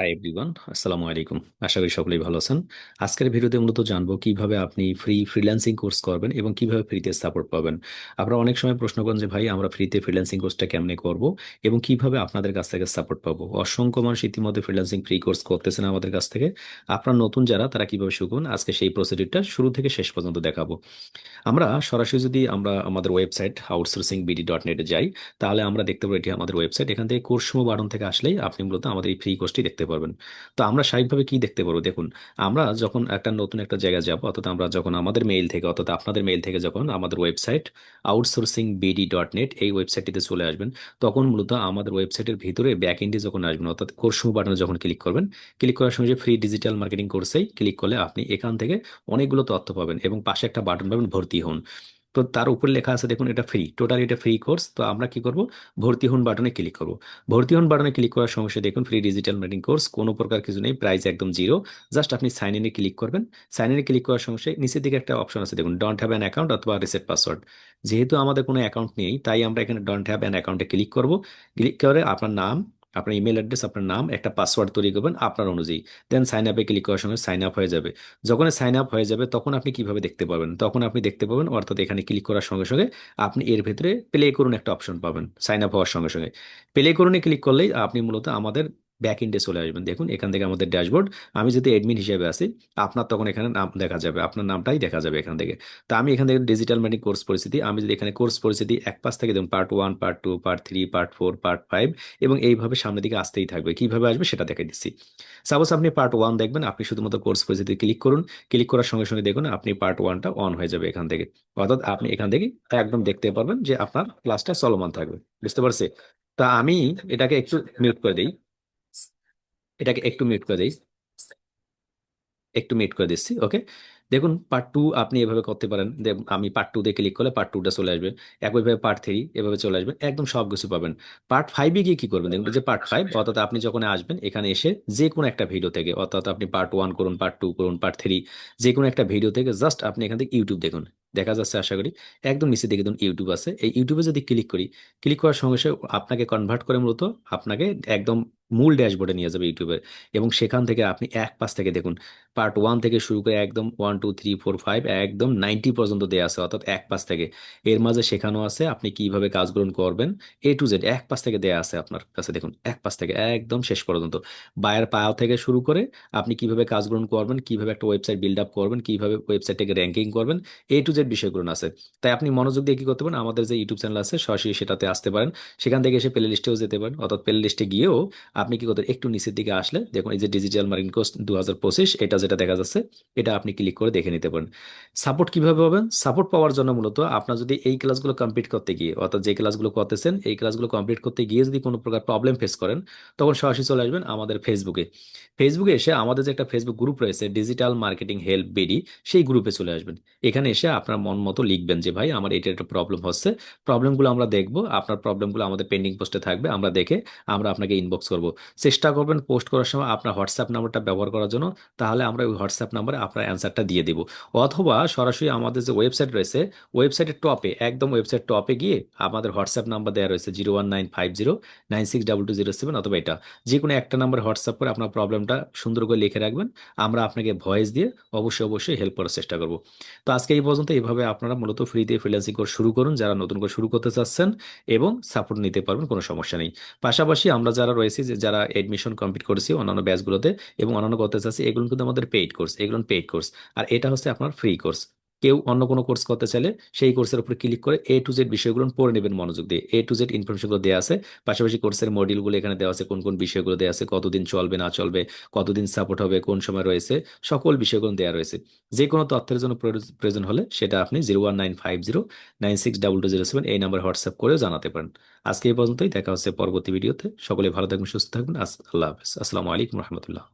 Hi everyone আসসালামু আলাইকুম আশা করি সকলেই ভালো আছেন। আজকের ভিডিওতে মূলত জানব কীভাবে আপনি ফ্রি ফ্রিল্যান্সিং কোর্স করবেন এবং কীভাবে ফ্রিতে সাপোর্ট পাবেন। আপনারা অনেক সময় প্রশ্ন করেন যে, ভাই, আমরা ফ্রিতে ফ্রিল্যান্সিং কোর্সটা কেমনে করব এবং কীভাবে আপনাদের কাছ থেকে সাপোর্ট পাবো? অসংখ্য মানুষ ইতিমধ্যে ফ্রিল্যান্সিং ফ্রি কোর্স করতেছেন আমাদের কাছ থেকে। আপনারা নতুন যারা, তারা কীভাবে শিখবেন আজকে সেই প্রসিডিউরটা শুরু থেকে শেষ পর্যন্ত দেখাবো। আমরা সরাসরি যদি আমরা আমাদের ওয়েবসাইট আউটসোর্সিং বিডি ডট নেটে যাই, তাহলে আমরা দেখতে পাবো এটি আমাদের ওয়েবসাইট এখান থেকে কোর্স বাটন থেকে আসলেই আপনি মূলত আমাদের এই ফ্রি কোর্সটি দেখতে পারবেন তো আমরা স্বাভাবিকভাবে কি দেখতে পারব? দেখুন, আমরা যখন একটা নতুন একটা জায়গায় যাব, অর্থাৎ আমরা যখন আমাদের মেইল থেকে, অর্থাৎ আপনাদের মেইল থেকে যখন আমাদের website outsourcing BD dot net এই ওয়েবসাইটটিতে চলে আসবেন, তখন মূলত আমাদের ওয়েবসাইটের ভিতরে ব্যাক এন্ডে যখন আসবেন, অর্থাৎ কোর্স বাটনে যখন ক্লিক করবেন ক্লিক করার সঙ্গে ফ্রি ডিজিটাল মার্কেটিং কোর্সেই ক্লিক করলে আপনি এখান থেকে অনেকগুলো তথ্য পাবেন এবং পাশে একটা বাটন পাবেন ভর্তি হন। তো তার উপর লেখা আছে, দেখুন এটা ফ্রি টোটাল এটা ফ্রি কোর্স তো আমরা কি করব? ভর্তি হন বাটনে ক্লিক করব। ভর্তি হন বাটনে ক্লিক করার সঙ্গে দেখুন ফ্রি ডিজিটাল মার্কেটিং কোর্স কোনো প্রকার কিছু নেই প্রাইস একদম জিরো জাস্ট আপনি সাইন ইনে ক্লিক করবেন। সাইন ইনে ক্লিক করার সঙ্গে নিচের দিকে একটা অপশন আছে, দেখুন ডন্ট হ্যাভ অ্যান অ্যাকাউন্ট অথবা রিসেট পাসওয়ার্ড যেহেতু আমাদের কোনো অ্যাকাউন্ট নেই, তাই আমরা এখানে ডন্ট হ্যাভ অ্যান অ্যাকাউন্টে ক্লিক করব। ক্লিক করে আপনার নাম আপনার ইমেল অ্যাড্রেস আপনার নাম, একটা পাসওয়ার্ড তৈরি করবেন আপনার অনুযায়ী। দেন সাইন আপে ক্লিক করার সঙ্গে সাইন আপ হয়ে যাবে। যখন সাইন আপ হয়ে যাবে, তখন আপনি কীভাবে দেখতে পাবেন? তখন আপনি দেখতে পাবেন, অর্থাৎ এখানে ক্লিক করার সঙ্গে সঙ্গে আপনি এর ভেতরে প্লে করুন একটা অপশন পাবেন সাইন আপ হওয়ার সঙ্গে সঙ্গে। প্লে করুনে ক্লিক করলেই আপনি মূলত আমাদের ব্যাক ইন্ডে চলে আসবেন। দেখুন, এখান থেকে আমাদের ড্যাশবোর্ড আমি যদি অ্যাডমিন হিসেবে আছি, আপনার তখন এখানে নাম দেখা যাবে, আপনার নামটাই দেখা যাবে এখান থেকে। তা আমি এখান থেকে ডিজিটাল মার্কেটিং কোর্স পরিস্থিতি, আমি যদি এখানে কোর্স পরিস্থিতি এক পাশ থেকে, দেখুন part one part two part three part four part five এবং এইভাবে সামনের দিকে আসতেই থাকবে। কীভাবে আসবে সেটা দেখে দিচ্ছি। সাপোজ আপনি পার্ট ওয়ান দেখবেন, আপনি শুধুমাত্র কোর্স পরিস্থিতি ক্লিক করুন। ক্লিক করার সঙ্গে সঙ্গে দেখুন, আপনি পার্ট ওয়ানটা অন হয়ে যাবে এখান থেকে। অর্থাৎ আপনি এখান থেকে একদম দেখতে পারবেন যে আপনার ক্লাসটা চলমান থাকবে। বুঝতে পারছি? তা আমি এটাকে একটু মিউট করে দিই। এটাকে একটু মিউট করে দিই একটু মিউট করে দিচ্ছি ওকে দেখুন পার্ট টু আপনি এভাবে করতে পারেন। আমি পার্ট টু দিয়ে ক্লিক করলে পার্ট টুটা চলে আসবে। একইভাবে পার্ট থ্রি এভাবে চলে আসবে। একদম সব কিছু পাবেন। পার্ট ফাইভে গিয়ে কি করবেন? দেখুন যে পার্ট ফাইভ অর্থাৎ আপনি যখন আসবেন, এখানে এসে যে কোনো একটা ভিডিও থেকে, অর্থাৎ আপনি পার্ট ওয়ান করুন পার্ট টু করুন পার্ট থ্রি যে কোনো একটা ভিডিও থেকে জাস্ট আপনি এখান থেকে ইউটিউব দেখুন। দেখা যাচ্ছে, আশা করি, একদম নিচে দেখে দেখুন ইউটিউব আছে। এই ইউটিউবে যদি ক্লিক করি ক্লিক করার সঙ্গে সঙ্গে আপনাকে কনভার্ট করে মূলত আপনাকে একদম মূল ড্যাশবোর্ডে নিয়ে যাবে ইউটিউবের এবং সেখান থেকে আপনি এক পাশ থেকে দেখুন পার্ট ওয়ান থেকে শুরু করে একদম one two three four five একদম নাইনটি পর্যন্ত দেওয়া আছে, অর্থাৎ এক পাশ থেকে। এর মাঝে শেখানো আছে আপনি কীভাবে কাজ গ্রহণ করবেন এ টু জেড এক পাশ থেকে দেওয়া আছে আপনার কাছে, দেখুন, এক পাশ থেকে একদম শেষ পর্যন্ত। বায়ের পায়া থেকে শুরু করে আপনি কীভাবে কাজ গ্রহণ করবেন, কীভাবে একটা ওয়েবসাইট বিল্ড আপ করবেন, কীভাবে ওয়েবসাইটটাকে র্যাঙ্কিং করবেন এ টু জেড বিষয়গুলো আছে। তাই আপনি মনোযোগ দিয়ে কি করতে পারেন, আমাদের যে ইউটিউব চ্যানেল আছে, সরাসরি সেটাতে আসতে পারেন। সেখান থেকে এসে প্লে লিস্টেও যেতে পারেন, অর্থাৎ প্লে লিস্টে গিয়েও আপনি কি করতে একটু নিচের দিকে আসলে দেখুন, এই যে ডিজিটাল মার্কেটিং কোর্স দু হাজার পঁচিশ, এটা যেটা দেখা যাচ্ছে, এটা আপনি ক্লিক করে দেখে নিতে পারেন। সাপোর্ট কীভাবে পাবেন? সাপোর্ট পাওয়ার জন্য মূলত আপনার যদি এই ক্লাসগুলো কমপ্লিট করতে গিয়ে, অর্থাৎ যে ক্লাসগুলো করতেছেন, এই ক্লাসগুলো কমপ্লিট করতে গিয়ে যদি কোনো প্রকার প্রবলেম ফেস করেন, তখন সরাসরি চলে আসবেন আমাদের ফেসবুকে ফেসবুকে এসে আমাদের যে একটা ফেসবুক গ্রুপ রয়েছে ডিজিটাল মার্কেটিং হেল্প বিডি সেই গ্রুপে চলে আসবেন। এখানে এসে আপনার মন মতো লিখবেন যে, ভাই, আমার এটা একটা প্রবলেম হচ্ছে। প্রবলেমগুলো আমরা দেখব। আপনার প্রবলেমগুলো আমাদের পেন্ডিং পোস্টে থাকবে। আমরা দেখে আমরা আপনাকে ইনবক্স করব। চেষ্টা করবেন পোস্ট করার সময় আপনার হোয়াটসঅ্যাপ নাম্বারটা ব্যবহার করার জন্য, তাহলে আমরা ওই হোয়াটসঅ্যাপ নাম্বারে আপনার অ্যান্সারটা দিয়ে দিব। অথবা সরাসরি আমাদের যে ওয়েবসাইট রয়েছে, ওয়েবসাইটের টপে, একদম ওয়েবসাইট টপে গিয়ে আমাদের হোয়াটসঅ্যাপ নাম্বার দেওয়া রয়েছে zero one nine five zero nine six double two zero seven অথবা এটা। যে কোনো একটা নাম্বার হোয়াটসঅ্যাপ করে আপনার প্রবলেমটা সুন্দর করে লিখে রাখবেন। আমরা আপনাকে ভয়েস দিয়ে অবশ্যই অবশ্যই হেল্প করার চেষ্টা করব। তো আজকে এই পর্যন্ত এইভাবে আপনারা মূলত ফ্রিতে ফ্রিল্যান্সিং কোর্স শুরু করুন, যারা নতুন করে শুরু করতে চাচ্ছেন এবং সাপোর্ট নিতে পারবেন, কোনো সমস্যা নেই। পাশাপাশি আমরা যারা রয়েছি যে যারা এডমিশন কমপ্লিট করেছি অন্যান্য ব্যাচগুলোতে এবং অন্যান্য করতে আছে, এগুলো কিন্তু আমাদের পেইড কোর্স এগুলো পেইড কোর্স আর এটা হচ্ছে আপনার ফ্রি কোর্স কেউ অন্য কোনো কোর্স করতে চাইলে সেই কোর্সের উপর ক্লিক করে এ টু জেড বিষয়গুলো পড়ে নেবেন মনোযোগ দিয়ে। এ টু জেড ইনফরমেশনগুলো দেওয়া আছে। পাশাপাশি কোর্সের মডিউলগুলো এখানে দেওয়া আছে, কোন কোন বিষয়গুলো দেওয়া আছে, কতদিন চলবে, না চলবে, কতদিন সাপোর্ট হবে, কোন সময় রয়েছে, সকল বিষয়গুলো দেওয়া রয়েছে। যে কোনো তথ্যের জন্য প্রয়োজন হলে সেটা আপনি zero one nine five zero nine six double two zero seven এই নাম্বার হোয়াটসঅ্যাপ করেও জানাতে পারেন। আজকে এই পর্যন্তই, দেখা হচ্ছে পরবর্তী ভিডিওতে সকলে ভালো থাকবেন, সুস্থ থাকবেন। আল্লাহ হাফেজ। আসসালামু আলাইকুম রহমতুল্লাহ।